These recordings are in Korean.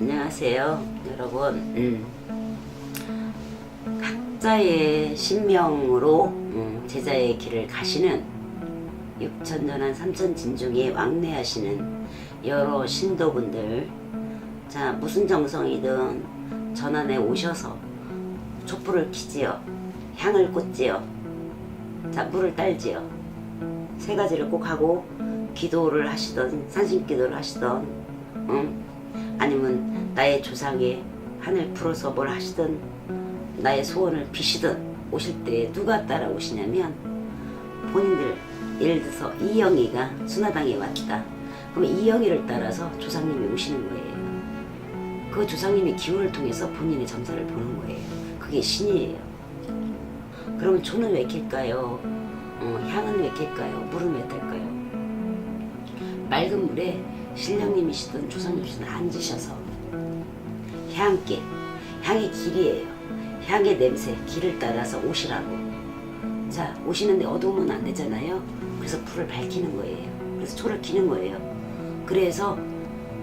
안녕하세요, 여러분. 음. 각자의 신명으로 음, 제자의 길을 가시는 육천전한 삼천진중에 왕래하시는 여러 신도분들, 자 무슨 정성이든 전안에 오셔서 촛불을 켜지요, 향을 꽂지요, 자 물을 딸지요. 세 가지를 꼭 하고 기도를 하시던 산신기도를 하시던 응? 아니면 나의 조상의 하늘 풀어서 뭘 하시든 나의 소원을 비시든 오실 때 누가 따라오시냐면 본인들 예를 들어서 이영희가 순화당에 왔다 그럼 이영희를 따라서 조상님이 오시는 거예요 그 조상님의 기운을 통해서 본인의 점사를 보는 거예요 그게 신이에요 그러면 조는 왜 킬까요? 어, 향은 왜 킬까요? 물은 왜 탈까요? 맑은 물에 신령님이시든 조상님이시든 앉으셔서 향기, 향의 길이에요. 향의 냄새, 길을 따라서 오시라고. 자, 오시는데 어두우면 안 되잖아요. 그래서 불을 밝히는 거예요. 그래서 초를 키는 거예요. 그래서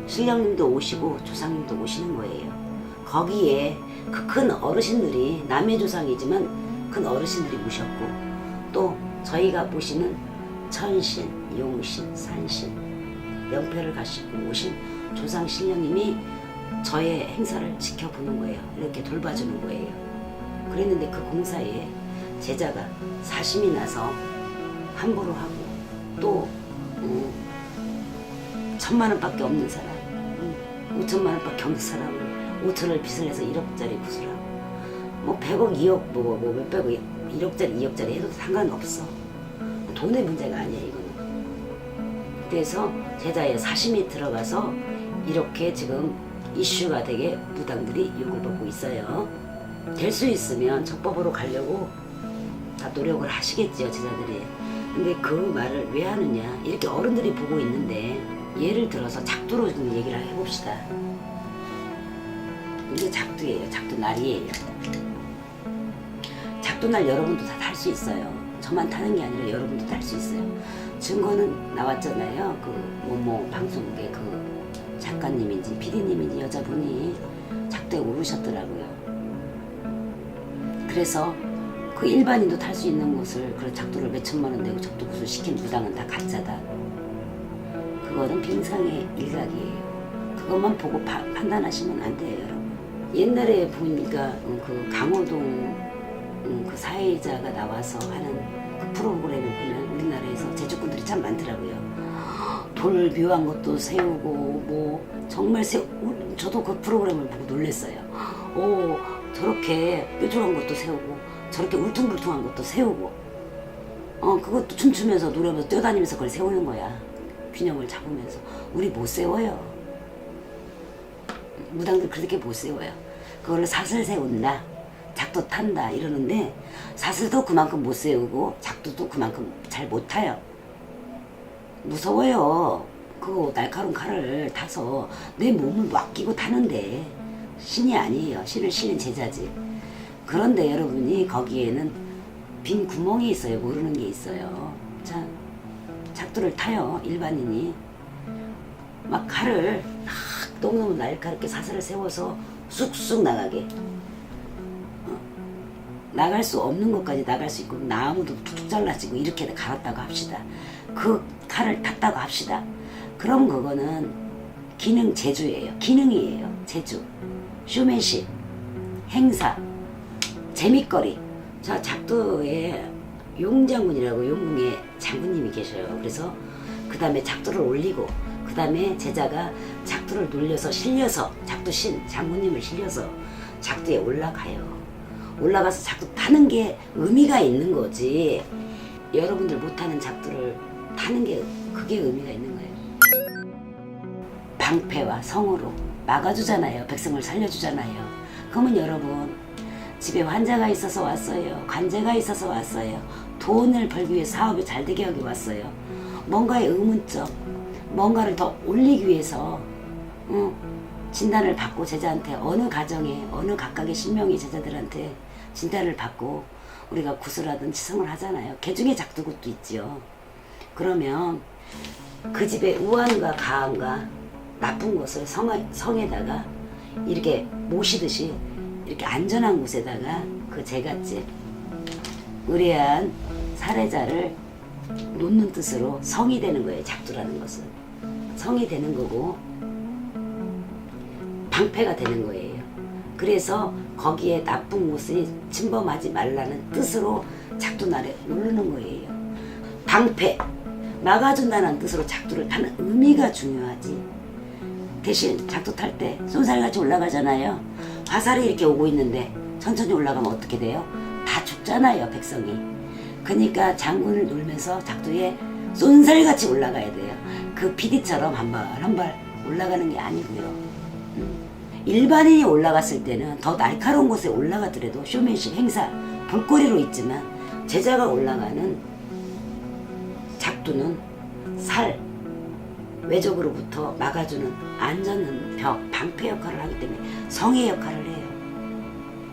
신령님도 오시고 조상님도 오시는 거예요. 거기에 그 큰 어르신들이 남의 조상이지만 큰 어르신들이 오셨고 또 저희가 보시는 천신, 용신, 산신 명패를 가시고 오신 조상 신령님이 저의 행사를 지켜보는 거예요. 이렇게 돌봐주는 거예요. 그랬는데 그 공사에 제자가 사심이 나서 함부로 하고 또 음, 천만 원밖에 없는 사람, 음, 오천만 원밖에 없는 사람을 오천을 빚을 내서 1억짜리 빚을 하고 뭐 100억, 2억, 뭐, 뭐 몇백억, 1억짜리, 2억짜리 해도 상관없어. 돈의 문제가 아니야 이 그래서 제자의 사심이 들어가서 이렇게 지금 이슈가 되게 무당들이 욕을 먹고 있어요. 될 수 있으면 적법으로 가려고 다 노력을 하시겠죠 제자들이. 근데 그 말을 왜 하느냐 이렇게 어른들이 보고 있는데 예를 들어서 작두로 좀 얘기를 해봅시다. 이게 작두예요. 작두 날이에요. 작두 날 여러분도 다 탈 수 있어요. 저만 타는 게 아니라 여러분도 탈 수 있어요. 증거는 나왔잖아요. 그 뭐뭐 방송국에 그 작가님인지 PD님인지 여자분이 작두에 오르셨더라고요. 그래서 그 일반인도 탈 수 있는 곳을 그 작두를 몇 천만 원 내고 적두굿을 시킨 무당은 다 가짜다. 그거는 빙상의 일각이에요. 그것만 보고 파- 판단하시면 안 돼요, 여러분. 옛날에 보니까 음, 그 강호동 음, 그 사회자가 나와서 하는 그 프로그램을 보면 우리나라에서 제주꾼들이 참 많더라고요. 돌 묘한 것도 세우고 뭐 정말 세 우- 저도 그 프로그램을 보고 놀랐어요. 오 저렇게 뾰족한 것도 세우고 저렇게 울퉁불퉁한 것도 세우고 어 그것도 춤추면서 노래하면서 뛰어다니면서 그걸 세우는 거야. 균형을 잡으면서 우리 못 세워요. 무당들 그렇게 못 세워요. 그거를 사슬 세운다. 작도 탄다 이러는데 사슬도 그만큼 못 세우고 작두도 그만큼 잘 못 타요. 무서워요. 그 날카로운 칼을 타서 내 몸을 맡기고 타는데 신이 아니에요. 신을 신은 제자지. 그런데 여러분이 거기에는 빈 구멍이 있어요. 모르는 게 있어요. 자, 작두를 타요. 일반인이. 막 칼을 막 너무너무 날카롭게 사슬을 세워서 쑥쑥 나가게. 어, 나갈 수 없는 것까지 나갈 수 있고 나무도 툭툭 잘라지고 이렇게 갈았다고 합시다. 그 칼을 탔다고 합시다. 그럼 그거는 기능 제주예요. 기능이에요. 제주. 쇼맨십. 행사. 재밌거리. 저 작두에 용장군이라고 용궁에 장군님이 계셔요. 그래서 그 다음에 작두를 올리고 그 다음에 제자가 작두를 놀려서 실려서 작두신 장군님을 실려서 작두에 올라가요. 올라가서 작두 타는 게 의미가 있는 거지. 여러분들 못하는 작두를 타는 게 그게 의미가 있는 거예요. 방패와 성으로 막아주잖아요. 백성을 살려주잖아요. 그러면 여러분 집에 환자가 있어서 왔어요. 관제가 있어서 왔어요. 돈을 벌기 위해 사업이 잘 되게 하기 왔어요. 뭔가의 의문점, 뭔가를 더 올리기 위해서 응, 진단을 받고 제자한테 어느 가정에 어느 각각의 신명의 제자들한테 진단을 받고 우리가 구슬하든 치성을 하잖아요. 개 중에 작두굿도 있지요. 그러면 그 집의 우환과 가함과 나쁜 것을 성, 성에다가 이렇게 모시듯이 이렇게 안전한 곳에다가 그 제갓집 의뢰한 사례자를 놓는 뜻으로 성이 되는 거예요. 작두라는 것은 성이 되는 거고 방패가 되는 거예요. 그래서 거기에 나쁜 곳이 침범하지 말라는 뜻으로 작두날에 누르는 거예요. 방패 막아준다는 뜻으로 작두를 타는 의미가 중요하지. 대신 작두 탈때 쏜살같이 올라가잖아요. 화살이 이렇게 오고 있는데 천천히 올라가면 어떻게 돼요? 다 죽잖아요 백성이. 그러니까 장군을 놀면서 작두에 쏜살같이 올라가야 돼요. 그 PD처럼 한 발 한 발 올라가는 게 아니고요. 음. 일반인이 올라갔을 때는 더 날카로운 곳에 올라가더라도 쇼맨십 행사 볼거리로 있지만 제자가 올라가는 작두는 살 외적으로부터 막아주는 안전은 벽 방패 역할을 하기 때문에 성의 역할을 해요.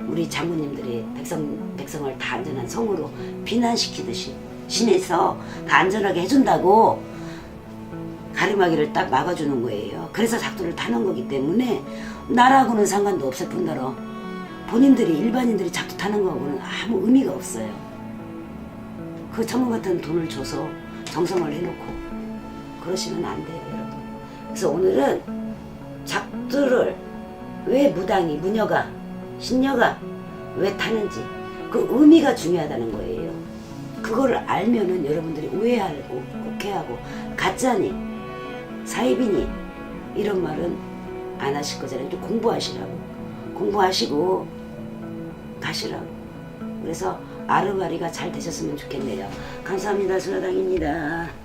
우리 장군님들이 백성 백성을 다 안전한 성으로避難시키듯이 신에서 다 안전하게 해준다고 가림하기를 딱 막아주는 거예요. 그래서 작두를 타는 거기 때문에 나라하고는 상관도 없을 뿐더러 본인들이 일반인들이 작두 타는 거하고는 아무 의미가 없어요. 그 천문 같은 돈을 줘서 정성을 해놓고 그러시면 안 돼요, 여러분. 그래서 오늘은 작두를 왜 무당이, 무녀가, 신녀가 왜 타는지 그 의미가 중요하다는 거예요. 그거를 알면은 여러분들이 오해하고 오해하고 가짜니 사입이니 이런 말은 안 하실 거잖아요. 좀 공부하시라고 공부하시고 가시라고. 그래서 아르바리가 잘 되셨으면 좋겠네요. 감사합니다. 순화당입니다.